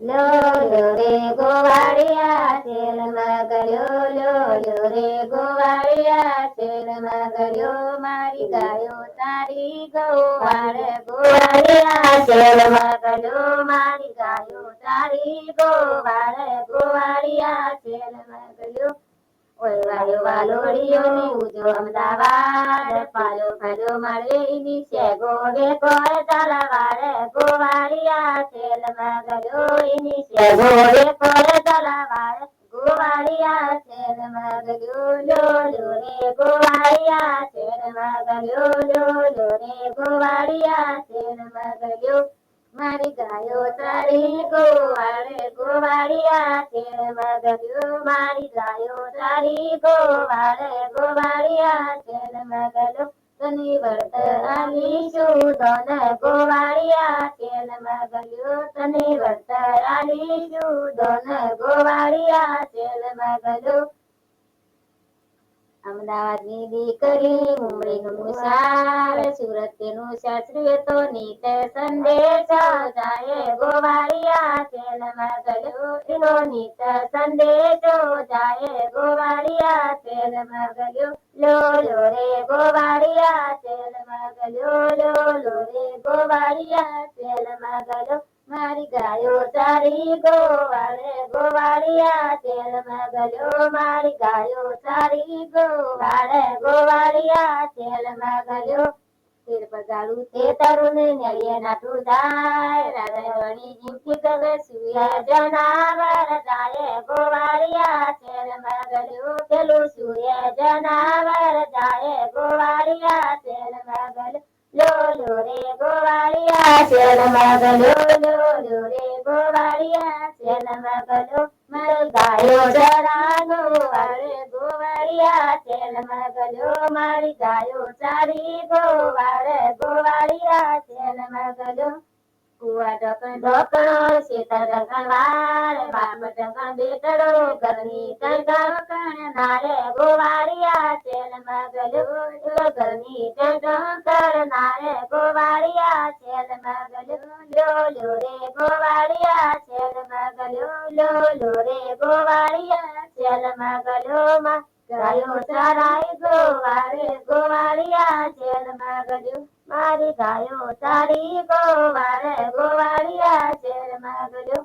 લો લો રે ગોવાળિયા તેલમાં ગળ્યો લો લો રે ગોવાળિયા તેલમાં ગયો મારી ગાયો તારી ગોવાળ ગોવાળિયા તેલમાં ગયો મારી ગાયો તારી ગોવાળ ગોવાળિયા તેલમાં ગળ્યો ઓય વાયો વાલોડિયો ઉજો અમદાવાદ, પાલો ફાલો માળવેની છે ગોવે કોઈ તલવારે, ગોવાળિયા તેલ છે ગોવે કોઈ તલવારે, ગોવાળિયા તેલ ગયો લો લો રે, ગોવાળિયા તેલ ગયો લો લો રે, ગોવાળિયા તેલ ગયો મારી ગાયો તારી ગોવાળે ગોવાળિયા તેલમાં ગયો મારી ગાયો તારી ગોવાળે ગોવાળિયા તેલમાં ગયો તને વર્ત આલીશું ધન ગોવાળિયા અમદાવાદની મુસાર સુરતનું શાસ્ત્રી તો નીત સંદેશ જાય ગોવાળિયા તેલમાં ગયો એનો નીત સંદેશો જાય ગોવાળિયા તેલમાં ગયો લો લો રે ગોવાળિયા તેલમાં ગયો લો લો રે ગોવાળિયા તેલમાં ગયો મારી ગાયો તારી ગોવાળે ગોવાળિયા તેલમાં ગયો મારી ગાયો તારી ગોવાળે ગોવાળિયા તેલમાં ગયો તેર પગાડું તે તરુણ નળિયે નાઠું દાય રાધવણી જીવતી ગવે સુયા જનાવર જાય ગોવાળિયા તેલમાં ગયો પેલું સૂર્ય જનાવર જાય ગોવાળિયા તેલમાં ગયો લો લો રે ગોવાળિયા શેરમાં ગયો લો લો રે ગોવાળિયા શેરમાં ગયો મારો ગાયો ચરાનો વાળે ગોવાળિયા શેરમાં ગયો મારી ગાયો ચારી ગોવાળે ગોવાળિયા ગયો કુવા ઢકણ ઢોકણો શેતર ઢકણ વાર બાપ ઢકણ બેટડો ગોવાળિયા ચેલ મગલો ઘરની ઢકણ નારે ગોવાળિયા ચેલ મગલો લો રે ગોવાળિયા ચેલ મગલો લો લો રે ગોવાળિયા ચેલ મગલો માં ગાયો ચરાઈ ગોવારે ગોવાળિયા તેલમાં ગયો મારી ગાયો તારી ગોવારે ગોવાળિયા શેરમાં ગયો